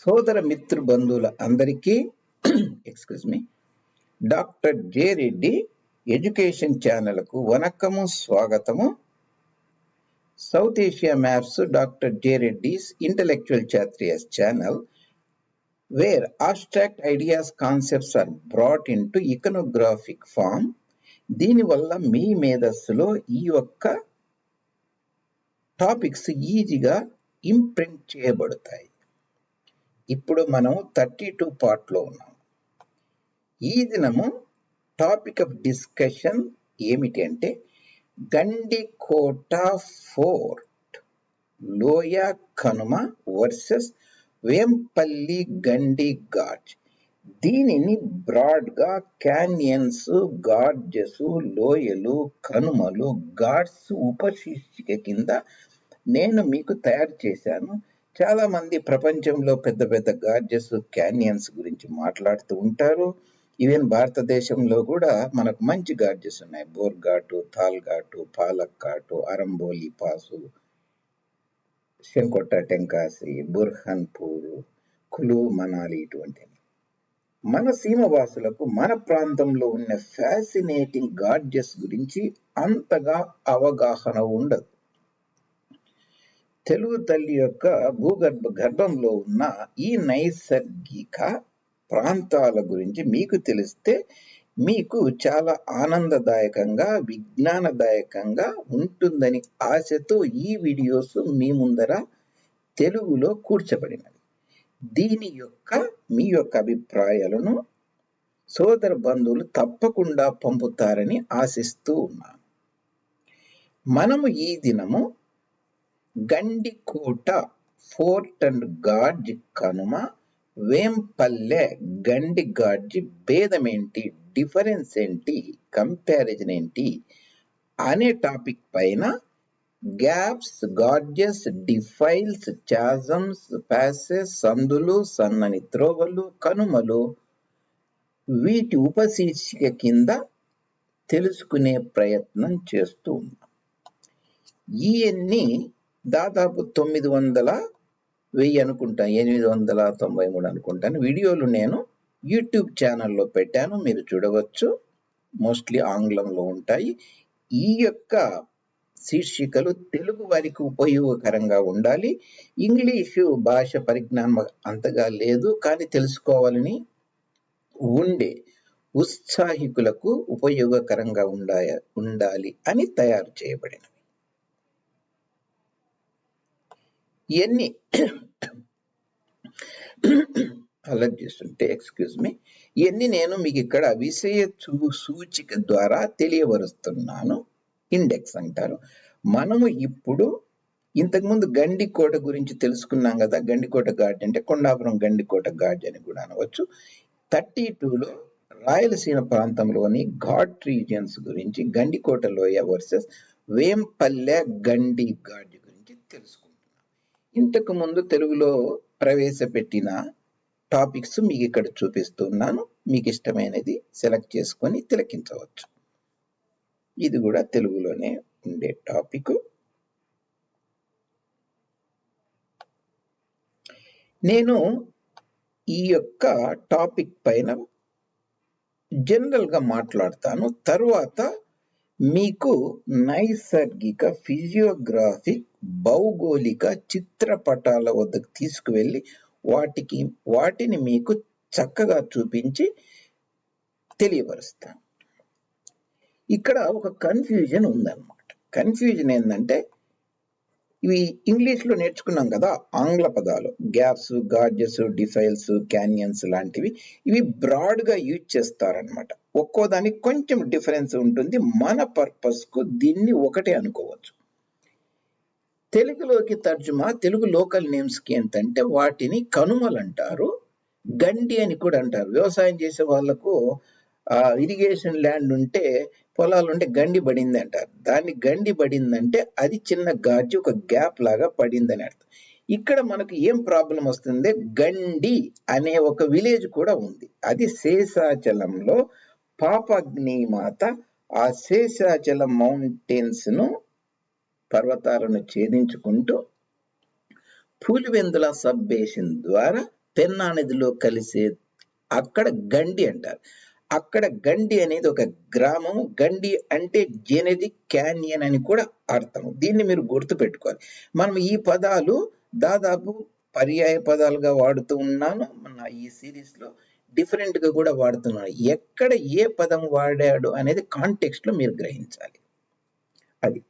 సోదర మిత్రు బంధువుల అందరికీ excuse me doctor J Reddy education ఛానల్కు వనక్కము స్వాగతము. South Asia maps doctor J Reddy's intellectual చాత్రియస్ channel where abstract ideas concepts are brought into iconographic form. దీనివల్ల మీ మేధస్సులో ఈ యొక్క టాపిక్స్ ఈజీగా ఇంప్రింట్ చేయబడతాయి. ఇప్పుడు మనం థర్టీ టూ పార్ట్లో ఉన్నాం. ఈ దినము టాపిక్ ఆఫ్ డిస్కషన్ ఏమిటి అంటే గండికోట ఫోర్ట్ లోయ కనుమ వర్సెస్ వేంపల్లి గండి గాడ్జ్ దీనిని బ్రాడ్గా క్యానియన్స్ గాడ్జెస్ లోయలు కనుమలు గాడ్స్ ఉపశీర్షిక కింద నేను మీకు తయారు చేశాను. చాలా మంది ప్రపంచంలో పెద్ద పెద్ద గార్జెస్ క్యానియన్స్ గురించి మాట్లాడుతూ ఉంటారు. ఈవెన్ భారతదేశంలో కూడా మనకు మంచి గార్జెస్ ఉన్నాయి. బోర్ఘాటు ఘాటు ఘాటు పాలక్ ఘాటు అరంబోలి పాసు శంకొట్ట టెంకాసి బుర్హన్పూర్ కులు మనాలి ఇటువంటివి. మన సీమవాసులకు మన ప్రాంతంలో ఉన్న ఫ్యాసినేటింగ్ గార్జెస్ గురించి అంతగా అవగాహన ఉండదు. తెలుగు తల్లి యొక్క భూగర్భ గర్భంలో ఉన్న ఈ నైసర్గిక ప్రాంతాల గురించి మీకు తెలిస్తే మీకు చాలా ఆనందదాయకంగా విజ్ఞానదాయకంగా ఉంటుందని ఆశతో ఈ వీడియోస్ మీ ముందర తెలుగులో కూర్చబడినవి. దీని యొక్క మీ యొక్క అభిప్రాయాలను సోదర బంధువులు తప్పకుండా పంపుతారని ఆశిస్తూ ఉన్నాను. మనము ఈ దినము గండికోట ఫోర్ట్ అండ్ గాడ్జ్ కనుమ వేంపల్లె గండి గాడ్జి భేదమేంటి డిఫరెన్స్ ఏంటి కంపారిజన్ ఏంటి అనే టాపిక్ పైన gaps gorges defiles chasms passes సందులు సన్నని త్రోవలు కనుమలు వీటి ఉపశీర్షిక కింద తెలుసుకునే ప్రయత్నం చేస్తూ ఉన్నాం. ఇవన్నీ దాదాపు తొమ్మిది వందల వెయ్యి అనుకుంటాను ఎనిమిది వందల తొంభై మూడు అనుకుంటాను వీడియోలు నేను యూట్యూబ్ ఛానల్లో పెట్టాను. మీరు చూడవచ్చు. మోస్ట్లీ ఆంగ్లంలో ఉంటాయి. ఈ యొక్క శీర్షికలు తెలుగు వారికి ఉపయోగకరంగా ఉండాలి. ఇంగ్లీషు భాష పరిజ్ఞానం అంతగా లేదు కానీ తెలుసుకోవాలని ఉండే ఉత్సాహికులకు ఉపయోగకరంగా ఉండాలి అని తయారు చేయబడినవి. ఇవన్నీ అలర్ట్ చేస్తుంటే ఎక్స్క్యూజ్ మీ ఇవన్నీ నేను మీకు ఇక్కడ విషయ సూచిక ద్వారా తెలియవరుస్తున్నాను ఇండెక్స్ అంటారు. మనము ఇప్పుడు ఇంతకుముందు గండికోట గురించి తెలుసుకున్నాం కదా. గండికోట ఘాట్ అంటే కొండాపురం గండికోట గాడ్జ్ అని కూడా అనవచ్చు. థర్టీ టూలో రాయలసీమ ప్రాంతంలోని ఘాట్ రీజియన్స్ గురించి గండికోట లోయ వర్సెస్ వేంపల్లె గండి ఘాట్ గురించి తెలుసుకున్నాం. ఇంతకు ముందు తెలుగులో ప్రవేశపెట్టిన టాపిక్స్ మీకు ఇక్కడ చూపిస్తున్నాను. మీకు ఇష్టమైనది సెలెక్ట్ చేసుకొని తిలకించవచ్చు. ఇది కూడా తెలుగులోనే ఉండే టాపిక్. నేను ఈ యొక్క టాపిక్ పైన జనరల్గా మాట్లాడతాను. తరువాత మీకు నైసర్గిక ఫిజియోగ్రాఫిక్ భౌగోళిక చిత్రపటాల వద్దకు తీసుకువెళ్ళి వాటికి వాటిని మీకు చక్కగా చూపించి తెలియపరుస్తాను. ఇక్కడ ఒక కన్ఫ్యూజన్ ఉందన్నమాట. కన్ఫ్యూజన్ ఏంటంటే ఇవి ఇంగ్లీష్లో నేర్చుకున్నాం కదా ఆంగ్ల పదాలు. గ్యాప్స్ గార్జెస్ డిఫైల్స్ క్యానియన్స్ లాంటివి ఇవి బ్రాడ్గా యూజ్ చేస్తారనమాట ఒక్కో దానికి కొంచెం డిఫరెన్స్ ఉంటుంది. మన పర్పస్కు దీన్ని ఒకటే అనుకోవచ్చు. తెలుగులోకి తర్జుమా తెలుగు లోకల్ నేమ్స్కి ఏంటంటే వాటిని కనుమలు అంటారు గండి అని కూడా అంటారు. వ్యవసాయం చేసే వాళ్ళకు ఇరిగేషన్ ల్యాండ్ ఉంటే పొలాలు ఉంటే గండి పడింది అంటారు. దాన్ని గండి పడిందంటే అది చిన్న గాజు ఒక గ్యాప్ లాగా పడిందని అర్థం. ఇక్కడ మనకు ఏం ప్రాబ్లం వస్తుంది? గండి అనే ఒక విలేజ్ కూడా ఉంది. అది శేషాచలంలో పాపగ్నిమాత ఆ శేషాచలం మౌంటైన్స్ను పర్వతాలను ఛేదించుకుంటూ పూలివెందుల సబ్ బేసిన్ ద్వారా పెన్నా నదిలో కలిసే అక్కడ గండి అంటారు. అక్కడ గండి అనేది ఒక గ్రామం గండి అంటే జెనెటిక్ క్యానియన్ అని కూడా అర్థం దీన్ని మీరు గుర్తుపెట్టుకోవాలి. మనం ఈ పదాలు దాదాపు పర్యాయ పదాలుగా వాడుతూ ఉన్నాను. మన ఈ సిరీస్లో డిఫరెంట్గా కూడా వాడుతున్నాను. ఎక్కడ ఏ పదం వాడాడు అనేది కాంటెక్స్ట్లో మీరు గ్రహించాలి. అది.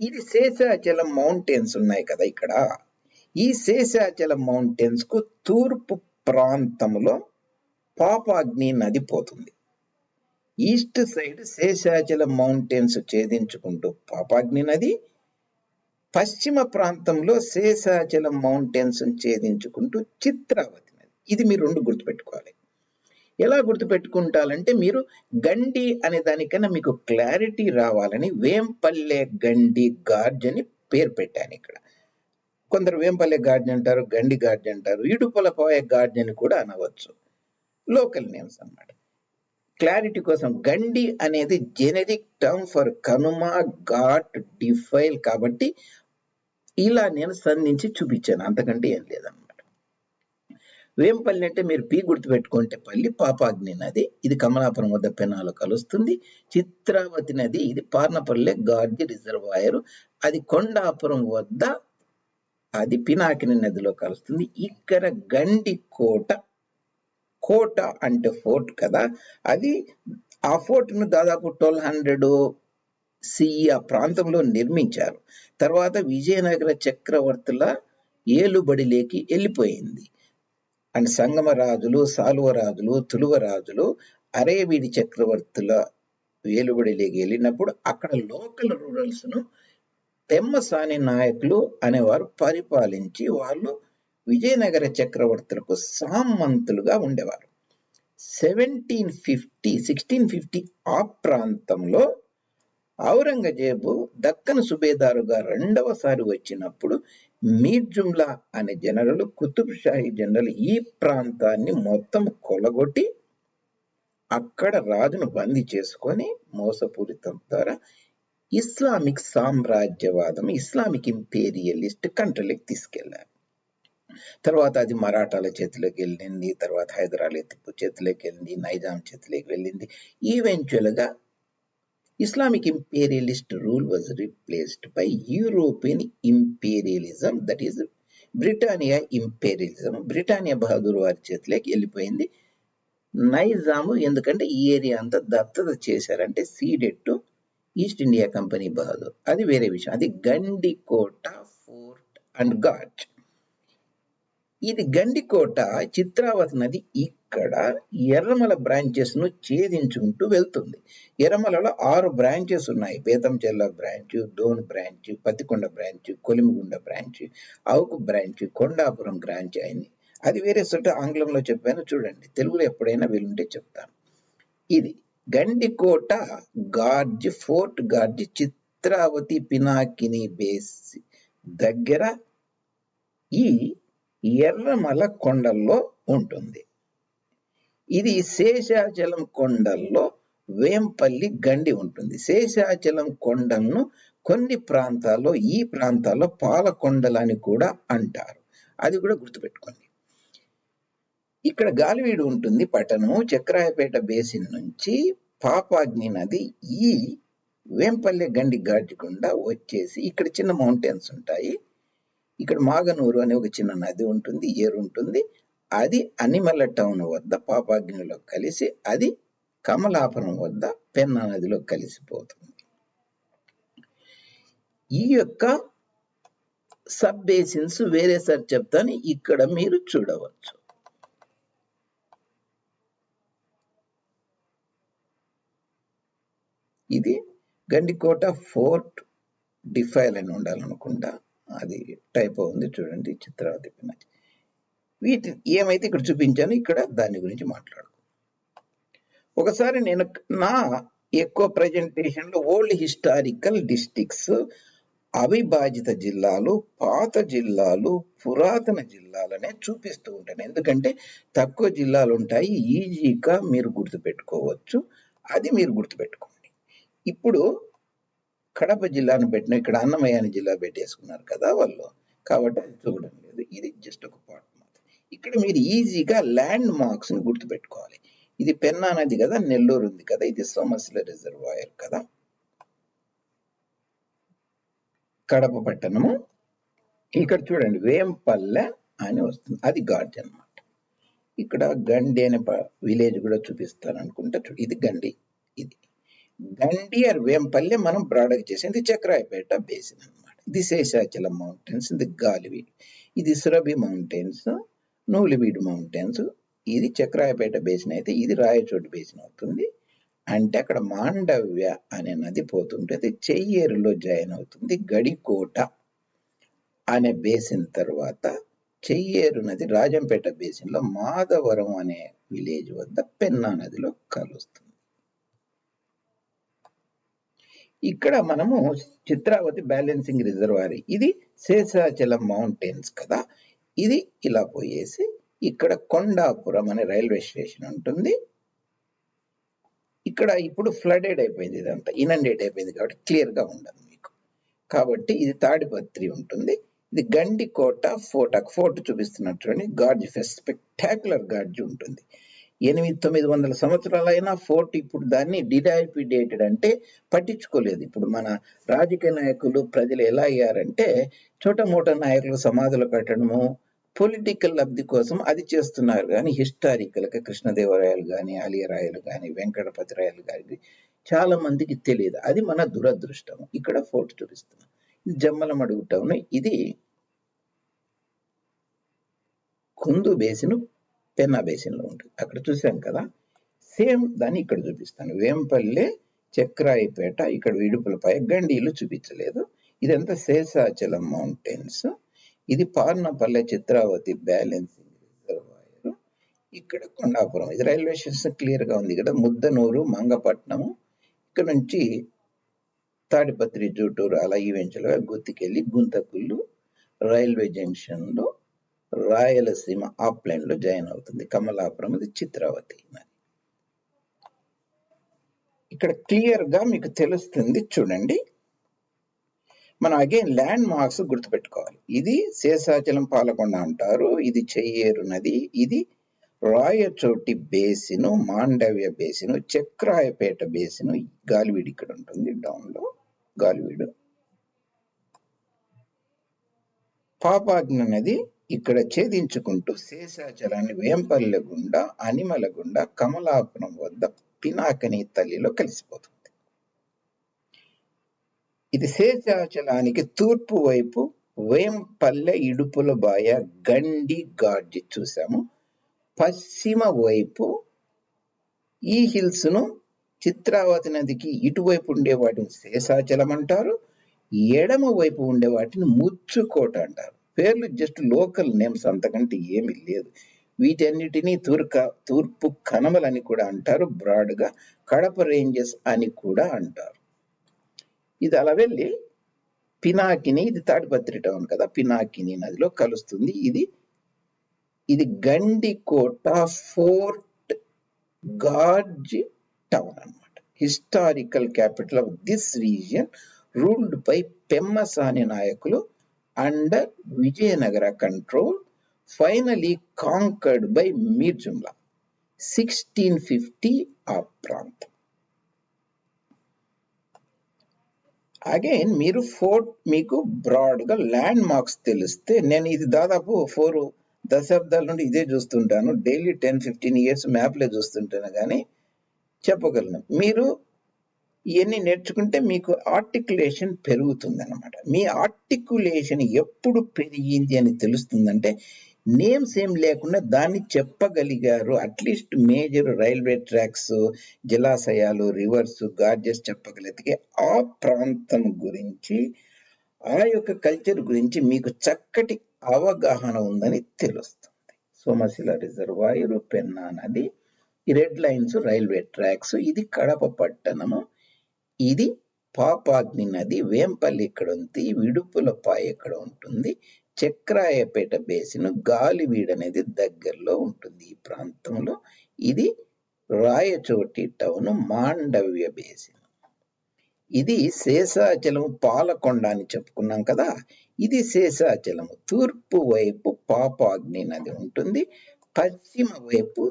ఇది శేషాచలం మౌంటైన్స్ ఉన్నాయి కదా ఇక్కడ. ఈ శేషాచలం మౌంటైన్స్కు తూర్పు ప్రాంతంలో పాపాగ్ని నది పోతుంది. ఈస్ట్ సైడ్ శేషాచలం మౌంటైన్స్ ఛేదించుకుంటూ పాపాగ్ని నది పశ్చిమ ప్రాంతంలో శేషాచలం మౌంటైన్స్ ఛేదించుకుంటూ చిత్రావతి నది. ఇది మీరు రెండు గుర్తుపెట్టుకోవాలి. ఎలా గుర్తుపెట్టుకుంటాలంటే మీరు గండి అనే దానికన్నా మీకు క్లారిటీ రావాలని వేంపల్లె గండి గార్జ్ అని పేరు పెట్టాను ఇక్కడ. కొందరు వేంపల్లె గార్జ్ అంటారు గండి గార్జ్ అంటారు ఇడుపలపాయ గార్జ్ అని కూడా అనవచ్చు. లోకల్ నేమ్స్ అన్నమాట. క్లారిటీ కోసం గండి అనేది జెనరిక్ టర్మ్ ఫర్ కనుమ ఘాట్ డిఫైల్ కాబట్టి ఇలా నేను సంధించి చూపించాను. అంతకంటే ఏం లేదన్నమాట. వేంపల్లి అంటే మీరు పీ గుర్తుపెట్టుకుంటే పల్లి పాపాగ్ని నది ఇది కమలాపురం వద్ద పెనాలు కలుస్తుంది. చిత్రావతి నది ఇది పార్నపల్లె గార్జి రిజర్వాయర్. అది కొండాపురం వద్ద అది పినాకిని నదిలో కలుస్తుంది. ఇక్కడ గండి కోట కోట అంటే ఫోర్ట్ కదా. అది ఆ ఫోర్ట్ను దాదాపు ట్వెల్వ్ హండ్రెడ్ సిఈ ఆ ప్రాంతంలో నిర్మించారు. తర్వాత విజయనగర చక్రవర్తుల ఏలుబడిలోకి వెళ్ళిపోయింది. అండ్ సంగమ రాజులు సాలువ రాజులు తులువ రాజులు అరేబిడి చక్రవర్తుల వేలుబడిలోకి వెళ్ళినప్పుడు అక్కడ లోకల్ రూరల్స్ను తెమ్మసాని నాయకులు అనేవారు పరిపాలించి వాళ్ళు విజయనగర చక్రవర్తులకు సామంతులుగా ఉండేవారు. సెవెంటీన్ ఫిఫ్టీ సిక్స్టీన్ ఫిఫ్టీ ఆ ప్రాంతంలో ఔరంగజేబు దక్కన్ సుబేదారుగా రెండవసారి వచ్చినప్పుడు మీర్ జుమ్లా అనే జనరల్ కుతుబ్ షాహీ జనరల్ ఈ ప్రాంతాన్ని మొత్తం కొలగొట్టి అక్కడ రాజును బందీ చేసుకొని మోసపూరితం ద్వారా ఇస్లామిక్ సామ్రాజ్యవాదం ఇస్లామిక్ ఇంపీరియలిస్ట్ కంట్రీలకు తీసుకెళ్ళారు. తర్వాత అది మరాఠాల చేతిలోకి వెళ్ళింది తర్వాత హైదరాబాద్ చేతిలోకి వెళ్ళింది నైజాం చేతిలోకి వెళ్ళింది. Eventual Islamic imperialist rule was replaced by European imperialism that is Britannia imperialism. Britannia Bahadur వారి చేతిలోకి వెళ్ళిపోయింది. నైజాము ఎందుకంటే ఈ ఏరియా అంతా దత్తత చేశారంటే ceded to East India Company Bahadur. అది వేరే విషయం. అది గండికోట ఫోర్ట్ అండ్ ఘాట్. ఇది గండికోట చిత్రావతి నది ఇక్కడ ఎర్రమల బ్రాంచెస్ను ఛేదించుకుంటూ వెళ్తుంది. ఎర్రమలలో ఆరు బ్రాంచెస్ ఉన్నాయి. Betamcherla branch Dhone branch Pattikonda branch Kolimigundla branch Avuku branch Kondapuram branch అయింది. అది వేరే చోట ఆంగ్లంలో చెప్పాను చూడండి. తెలుగులో ఎప్పుడైనా వీలుంటే చెప్తాను. ఇది Gandikota gorge fort gorge Chitravati Pinakini base దగ్గర ఈ ఎర్రమల కొండల్లో ఉంటుంది. ఇది శేషాచలం కొండల్లో వేంపల్లి గండి ఉంటుంది. శేషాచలం కొండలను కొన్ని ప్రాంతాల్లో ఈ ప్రాంతాల్లో పాలకొండలని కూడా అంటారు. అది కూడా గుర్తుపెట్టుకోండి. ఇక్కడ గాలివీడు ఉంటుంది పట్టణము. చక్రాయపేట బేసిన్ నుంచి పాపాగ్ని నది ఈ వేంపల్లె గండి గాడ్జుకుండా వచ్చేసి ఇక్కడ చిన్న మౌంటైన్స్ ఉంటాయి. ఇక్కడ మాగనూరు అనే ఒక చిన్న నది ఉంటుంది ఏరు ఉంటుంది. అది అనిమల్ల టౌన్ వద్ద పాపాగ్నిలో కలిసి అది కమలాపురం వద్ద పెన్నా నదిలో కలిసిపోతుంది. ఈ యొక్క సబ్ బేసిన్స్ వేరే సార్ చెప్తాను ఇక్కడ మీరు చూడవచ్చు. ఇది గండికోట ఫోర్ట్ డిఫైల్ అని ఉండాలనుకుంటా. అది టైప్ ఉంది చూడండి చిత్రావతి పినాచి వీటి ఏమైతే ఇక్కడ చూపించాను ఇక్కడ దాని గురించి మాట్లాడు ఒకసారి నేను నా ఎక్కువ ప్రజెంటేషన్లో ఓల్డ్ హిస్టారికల్ డిస్టిక్స్ అవిభాజిత జిల్లాలు పాత జిల్లాలు పురాతన జిల్లాలనే చూపిస్తూ ఉంటాను. ఎందుకంటే తక్కువ జిల్లాలు ఉంటాయి ఈజీగా మీరు గుర్తుపెట్టుకోవచ్చు. అది మీరు గుర్తుపెట్టుకోండి. ఇప్పుడు కడప జిల్లాను పెట్టిన ఇక్కడ అన్నమయాని జిల్లా పెట్టేసుకున్నారు కదా వాళ్ళు. కాబట్టి అది చూడడం లేదు. ఇది జస్ట్ ఒక పార్ట్. ఇక్కడ మీరు ఈజీగా ల్యాండ్ మార్క్స్ని గుర్తుపెట్టుకోవాలి. ఇది పెన్నా నది కదా నెల్లూరు ఉంది కదా ఇది సోమశిల రిజర్వాయర్ కదా. కడప పట్టణము. ఇక్కడ చూడండి వేంపల్లె అని వస్తుంది. అది ఘాట్ అన్నమాట. ఇక్కడ గండి అనే విలేజ్ కూడా చూపిస్తాను అనుకుంటా ఇది గండి ఇది. గండి ఆర్ వేంపల్లె మనం బ్రాడగా చేసింది చక్రాయపేట బేసిన్ అన్నమాట. ఇది శేషాచలం మౌంటైన్స్ ఇది గాలివి ఇది సురభి మౌంటైన్స్ నూలివీడు మౌంటైన్స్ ఇది చక్రాయపేట బేసిన్ అయితే ఇది రాయచోటి బేసిన్ అవుతుంది. అంటే అక్కడ మాండవ్య అనే నది పోతుంటుంది. చెయ్యేరులో జాయిన్ అవుతుంది. గడికోట అనే బేసిన్ తర్వాత చెయ్యేరు నది రాజంపేట బేసిన్లో మాధవరం అనే విలేజ్ వద్ద పెన్నా నదిలో కలుస్తుంది. ఇక్కడ మనము చిత్రావతి బ్యాలెన్సింగ్ రిజర్వాయర్ ఇది శేషాచలం మౌంటైన్స్ కదా. ఇది ఇలా పోయేసి ఇక్కడ కొండాపురం అనే రైల్వే స్టేషన్ ఉంటుంది. ఇక్కడ ఇప్పుడు ఫ్లడెడ్ అయిపోయింది ఇదంతా ఇనండేట్ అయిపోయింది కాబట్టి క్లియర్గా ఉండదు మీకు. కాబట్టి ఇది తాడిపత్రి ఉంటుంది. ఇది గండికోట ఫోర్ట్ ఫోర్ట్ చూపిస్తున్నట్టు గాడ్జ్ గార్జ్ స్పెక్టాక్యులర్ గాడ్జ్ ఉంటుంది. ఎనిమిది తొమ్మిది వందల సంవత్సరాలైనా ఫోర్ట్ ఇప్పుడు దాన్ని డిడాపిడేటెడ్ అంటే పట్టించుకోలేదు. ఇప్పుడు మన రాజకీయ నాయకులు ప్రజలు ఎలా అయ్యారంటే చోట మూట నాయకులు సమాధులు కట్టడము పొలిటికల్ లబ్ధి కోసం అది చేస్తున్నారు. కానీ హిస్టారికల్గా కృష్ణదేవరాయలు కానీ అలియరాయలు కానీ వెంకటపతి రాయలు కానీ చాలా మందికి తెలియదు. అది మన దురదృష్టం ఇక్కడ ఫోటో చూపిస్తున్నాం. ఇది జమ్మలమడుగు టౌన్. ఇది కుందు బేసిన్ పెన్నా బేసిన్లో ఉంటుంది. అక్కడ చూసాం కదా? సేమ్ దాన్ని ఇక్కడ చూపిస్తాను. వేంపల్లె చక్రాయిపేట ఇక్కడ విడుపులపై గండీలు చూపించలేదు. ఇదంతా శేషాచలం మౌంటైన్స్ ఇది పార్నపల్లె చిత్రావతి బ్యాలెన్సింగ్ రిజర్వాయర్. ఇక్కడ కొండాపురం. ఇది రైల్వే స్టేషన్ క్లియర్గా ఉంది ఇక్కడ ముద్దనూరు మంగపట్నము ఇక్కడ నుంచి తాడిపత్రి జూటూరు అలా ఈవెంచువల్గా గుర్తికెళ్ళి గుంతకుళ్ళు రైల్వే జంక్షన్లో రాయలసీమ ఆప్ లైన్లో జాయిన్ అవుతుంది. కమలాపురం ఇది చిత్రావతి నది ఇక్కడ క్లియర్గా మీకు తెలుస్తుంది. చూడండి. మనం అగైన్ ల్యాండ్ మార్క్స్ గుర్తుపెట్టుకోవాలి. ఇది శేషాచలం పాలకొండ అంటారు ఇది చెయ్యేరు నది ఇది Rayachoti basin Mandaviya basin Chakrayapeta basin Galiveedu ఇక్కడ ఉంటుంది డౌన్లో గాలివీడు. పాపాగ్ని నది ఇక్కడ ఛేదించుకుంటూ శేషాచలాన్ని వేంపల్లె గుండా అనిమల గుండా కమలాపురం వద్ద పినాకని తల్లిలో కలిసిపోతుంది. ఇది శేషాచలానికి తూర్పు వైపు వేంపల్లె ఇడుపుల బాయ గండి గాడ్జి చూసాము. పశ్చిమ వైపు ఈ హిల్స్ను చిత్రావతి నదికి ఇటువైపు ఉండే వాటిని శేషాచలం అంటారు. ఎడమ వైపు ఉండే వాటిని ముచ్చుకోట అంటారు. పేర్లు జస్ట్ లోకల్ నేమ్స్ అంతకంటే ఏమీ లేదు. వీటన్నిటినీ తూర్క తూర్పు కనమలని కూడా అంటారు. బ్రాడ్గా కడప రేంజెస్ అని కూడా అంటారు. ఇది అలా వెళ్ళి పినాకిని ఇది తాడిపత్రి టౌన్ కదా పినాకిని నదిలో కలుస్తుంది. ఇది ఇది గండికోట ఫోర్ట్ గార్జ్ టౌన్ అన్నమాట. Historical capital of this region ruled by Pemmasani నాయకులు under Vijayanagara control finally conquered by Mir Jumla. Sixteen fifty ఆ ప్రాంతం. అగైన్ మీరు ఫోర్ట్ మీకు బ్రాడ్గా ల్యాండ్ మార్క్స్ తెలిస్తే నేను ఇది దాదాపు ఫోర్ దశాబ్దాల నుండి ఇదే చూస్తుంటాను. డైలీ టెన్ ఫిఫ్టీన్ ఇయర్స్ మ్యాప్లే చూస్తుంటాను కానీ చెప్పగలను. మీరు ఇవన్నీ నేర్చుకుంటే మీకు ఆర్టికులేషన్ పెరుగుతుంది అనమాట మీ ఆర్టికులేషన్ ఎప్పుడు పెరిగింది అని తెలుస్తుందంటే నేమ్స్ ఏం లేకుండా దాన్ని చెప్పగలిగారు. At least major railway tracks జలాశయాలు rivers gorges చెప్పగలిగితే ఆ ప్రాంతం గురించి ఆ యొక్క కల్చర్ గురించి మీకు చక్కటి అవగాహన ఉందని తెలుస్తుంది. సోమశిల రిజర్వాయర్ పెన్నా నది రెడ్ లైన్స్ రైల్వే ట్రాక్స్ ఇది కడప పట్టణము ఇది పాపాగ్ని నది వేంపల్లి ఇక్కడ ఉంది విడుపులపాయ ఇక్కడ ఉంటుంది చక్రాయపేట బేసిన్ గాలివీడ్ అనేది దగ్గరలో ఉంటుంది. ఈ ప్రాంతంలో ఇది రాయచోటి టౌన్ మాండవ్య బేసిన్. ఇది శేషాచలం పాలకొండ అని చెప్పుకున్నాం కదా. ఇది శేషాచలం తూర్పు వైపు పాపాగ్ని నది ఉంటుంది. పశ్చిమ వైపు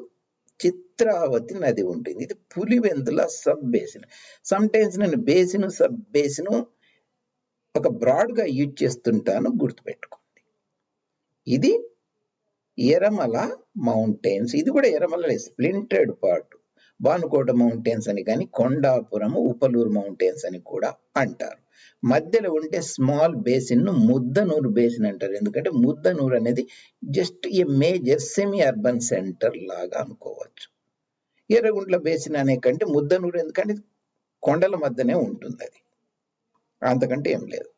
చిత్రావతి నది ఉంటుంది. ఇది Pulivendula sub basin. Sometimes నేను బేసిన్ సబ్ బేసిన్ ఒక బ్రాడ్గా యూజ్ చేస్తుంటాను గుర్తుపెట్టుకో. ఇది ఎరమల మౌంటైన్స్ ఇది కూడా ఎరమల స్ప్లింటెడ్ పార్ట్ భానుకోట మౌంటైన్స్ అని కానీ కొండాపురము ఉపలూరు మౌంటైన్స్ అని కూడా అంటారు. మధ్యలో ఉంటే స్మాల్ బేసిన్ను ముద్దనూరు బేసిన్ అంటారు. ఎందుకంటే ముద్దనూరు అనేది just a major semi urban centre లాగా అనుకోవచ్చు. ఎర్రగుంట్ల బేసిన్ అనే కంటే ముద్దనూరు ఎందుకంటే కొండల మధ్యనే ఉంటుంది అది. అంతకంటే ఏం లేదు.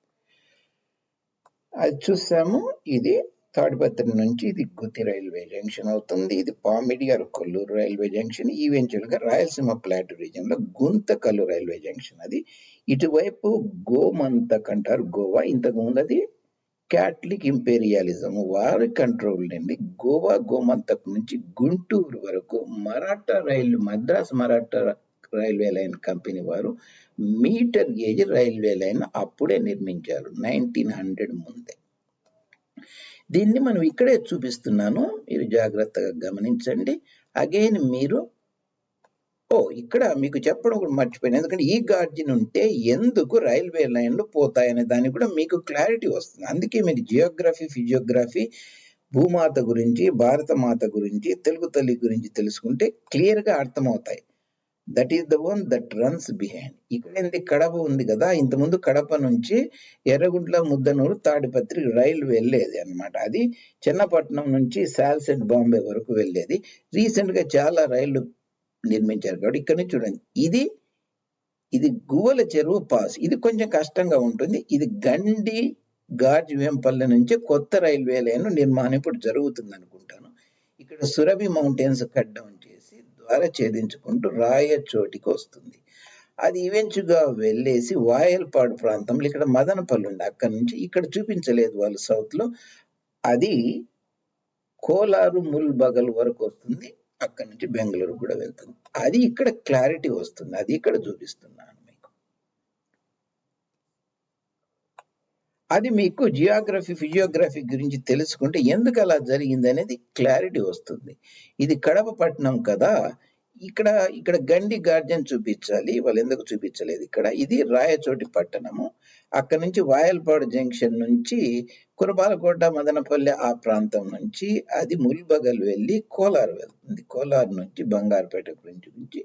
అది చూసాము. ఇది తాడిపత్రి నుంచి ఇది గుత్తి రైల్వే జంక్షన్ అవుతుంది. ఇది పామిడి కొల్లూరు రైల్వే జంక్షన్ ఈవెంచువల్గా రాయలసీమ ప్లాట్ రీజియన్లో గుంతకల్లు రైల్వే జంక్షన్ అది. ఇటువైపు గోమంతక్ అంటారు గోవా ఇంతకు ముందు అది క్యాథలిక్ ఇంపీరియాలిజం వారి కంట్రోల్ నుండి గోవా గోమంతక్ నుంచి గుంటూరు వరకు Maratha rail Madras Maratha railway line company వారు మీటర్ గేజ్ రైల్వే లైన్ అప్పుడే నిర్మించారు నైన్టీన్ హండ్రెడ్ ముందే. దీన్ని మనం ఇక్కడే చూపిస్తున్నాను. మీరు జాగ్రత్తగా గమనించండి. అగైన్ మీరు ఓ ఇక్కడ మీకు చెప్పడం కూడా మర్చిపోయాను. ఎందుకంటే ఈ గార్జిన్ ఉంటే ఎందుకు రైల్వే లైన్లు పోతాయనే దానికి కూడా మీకు క్లారిటీ వస్తుంది. అందుకే మీకు జియోగ్రఫీ ఫిజియోగ్రఫీ భూమాత గురించి భారత మాత గురించి తెలుగు తల్లి గురించి తెలుసుకుంటే క్లియర్గా అర్థమవుతాయి. That is the one that runs behind ఇక్కడ ఏంది? కడప ఉంది కదా? ఇంతకుముందు కడప నుంచి ఎర్రగుంట్ల ముద్దనూరు తాడిపత్రి రైలు వెళ్ళేది అన్నమాట. అది చిన్నపట్నం నుంచి సాల్సెట్ బాంబే వరకు వెళ్ళేది. రీసెంట్గా చాలా రైళ్ళు నిర్మించారు కాబట్టి ఇక్కడ నుంచి చూడండి. ఇది ఇది గువ్వల చెరువు పాస్. ఇది కొంచెం కష్టంగా ఉంటుంది. ఇది గండి గార్జ్ వేంపల్లె నుంచి కొత్త రైల్వే లైన్ నిర్మాణం ఇప్పుడు జరుగుతుంది అనుకుంటాను ఇక్కడ సురభి మౌంటైన్స్ కట్ డౌన్ ద్వారా ఛేదించుకుంటూ రాయచోటికి వస్తుంది అది ఈవెంచుగా వెళ్ళేసి వాయల్పాడు ప్రాంతంలో ఇక్కడ మదనపల్లి ఉంది. అక్కడ నుంచి ఇక్కడ చూపించలేదు వాళ్ళు సౌత్లో. అది కోలారు ముల్బగల్ వరకు వస్తుంది. అక్కడ నుంచి బెంగళూరు కూడా వెళ్తుంది. అది ఇక్కడ క్లారిటీ వస్తుంది. అది ఇక్కడ చూపిస్తున్నాను మీకు అది మీకు జియోగ్రఫీ ఫిజియోగ్రఫీ గురించి తెలుసుకుంటే ఎందుకు అలా జరిగింది అనేది క్లారిటీ వస్తుంది. ఇది కడప పట్టణం కదా ఇక్కడ ఇక్కడ గండి గార్డెన్ చూపించాలి వాళ్ళు ఎందుకు చూపించలేదు ఇక్కడ? ఇది రాయచోటి పట్టణము. అక్కడ నుంచి వాయల్పాడు జంక్షన్ నుంచి కురపాలకోట మదనపల్లె ఆ ప్రాంతం నుంచి అది ముల్బగల్ వెళ్ళి కోలార్ వెళ్తుంది. కోలార్ నుంచి బంగారుపేట గురించి నుంచి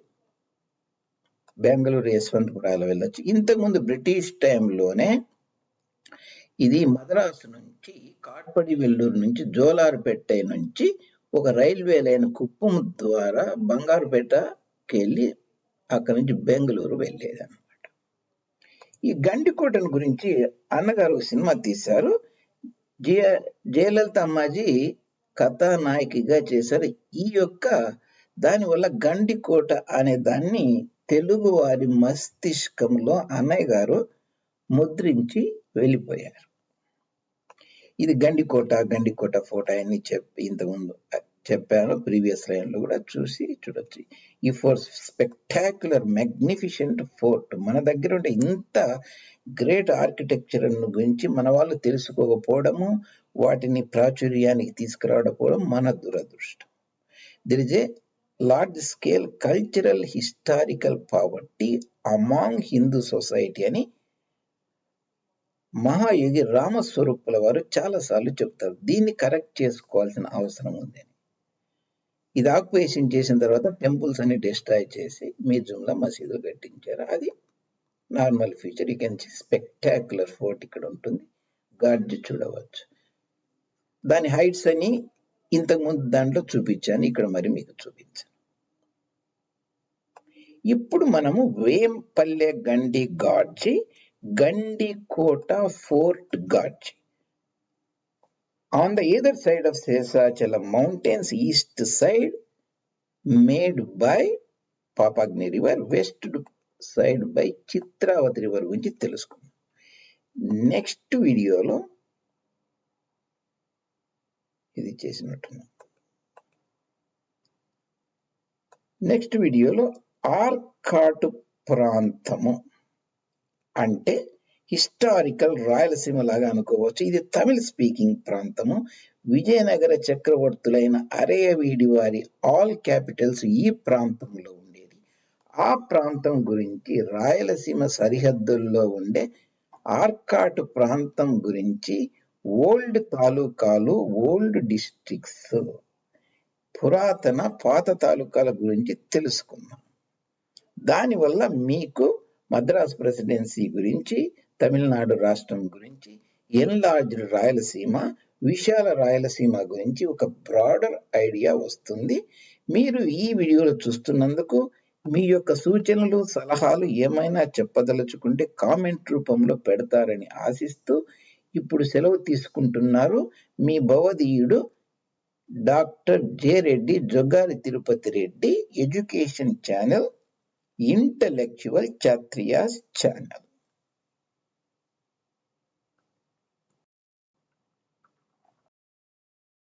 బెంగళూరు యశ్వంతపురాలు వెళ్ళొచ్చు. ఇంతకుముందు బ్రిటిష్ టైంలోనే ఇది మద్రాసు నుంచి కాట్పడి వెల్లూరు నుంచి జోలార్పేట నుంచి ఒక రైల్వే లైన్ కుప్పం ద్వారా బంగారుపేటకి వెళ్ళి అక్కడి నుంచి బెంగళూరు వెళ్ళేది అనమాట ఈ గండికోటను గురించి అన్నగారు ఒక సినిమా తీశారు. జయ జయలలిత అమ్మాజీ కథానాయకిగా చేశారు. ఈ యొక్క దానివల్ల గండికోట అనే దాన్ని తెలుగువారి మస్తిష్కంలో అన్నయ్య గారు ముద్రించి వెళ్ళిపోయారు. ఇది గండికోట గండికోట ఫోటో అని చెప్పి ఇంతకుముందు చెప్పాను ప్రీవియస్ లైన్లో కూడా చూసి చూడొచ్చు. ఈ ఫోర్ స్పెక్టాక్యులర్ మ్యాగ్నిఫిషెంట్ ఫోర్ట్ మన దగ్గర ఉండే ఇంత గ్రేట్ ఆర్కిటెక్చర్ గురించి మన వాళ్ళు తెలుసుకోకపోవడము వాటిని ప్రాచుర్యానికి తీసుకురావడం మన దురదృష్టం. There is a large scale cultural historical poverty among Hindu society అని మహాయోగి రామస్వరూపుల వారు చాలా సార్లు చెప్తారు దీన్ని కరెక్ట్ చేసుకోవాల్సిన అవసరం ఉంది ఇది ఆక్యుపేషన్ చేసిన తర్వాత టెంపుల్స్ అన్ని డిస్ట్రాయ్ చేసి మ్యూజియంలో మసీదులు కట్టించారు. అది normal feature you can spectacular fort ఇక్కడ ఉంటుంది. గాడ్జ్ చూడవచ్చు. దాని హైట్స్ అని ఇంతకుముందు దాంట్లో చూపించాను. ఇక్కడ మరి మీకు చూపించాను. ఇప్పుడు మనము Vempalle Gandi gorge Gandikota fort gorge on the either side of Sesachalam mountains east side made by Papagni river west side by Chitravati river గురించి తెలుసుకుందాం నెక్స్ట్ వీడియోలో ఇది చేసినట్టున్నాం నెక్స్ట్ వీడియోలో ఆర్కాటు ప్రాంతము అంటే హిస్టారికల్ రాయలసీమ లాగా అనుకోవచ్చు. ఇది తమిళ స్పీకింగ్ ప్రాంతము. విజయనగర చక్రవర్తులైన అరేయవీడి వారి ఆల్ క్యాపిటల్స్ ఈ ప్రాంతంలో ఉండేది. ఆ ప్రాంతం గురించి రాయలసీమ సరిహద్దుల్లో ఉండే ఆర్కాట్ ప్రాంతం గురించి ఓల్డ్ తాలూకాలు ఓల్డ్ డిస్ట్రిక్ట్స్ పురాతన పాత తాలూకాల గురించి తెలుసుకుందాం దానివల్ల మీకు మద్రాస్ ప్రెసిడెన్సీ గురించి తమిళనాడు రాష్ట్రం గురించి ఎన్లార్జ్డ్ రాయలసీమ విశాల రాయలసీమ గురించి ఒక బ్రాడర్ ఐడియా వస్తుంది. మీరు ఈ వీడియోలు చూస్తున్నందుకు మీ యొక్క సూచనలు సలహాలు ఏమైనా చెప్పదలుచుకుంటే కామెంట్ రూపంలో పెడతారని ఆశిస్తూ ఇప్పుడు సెలవు తీసుకుంటున్నారు మీ భవదీయుడు doctor J Reddy Joggari Tirupati Reddy education channel intellectual ఛాత్రియాస్ channel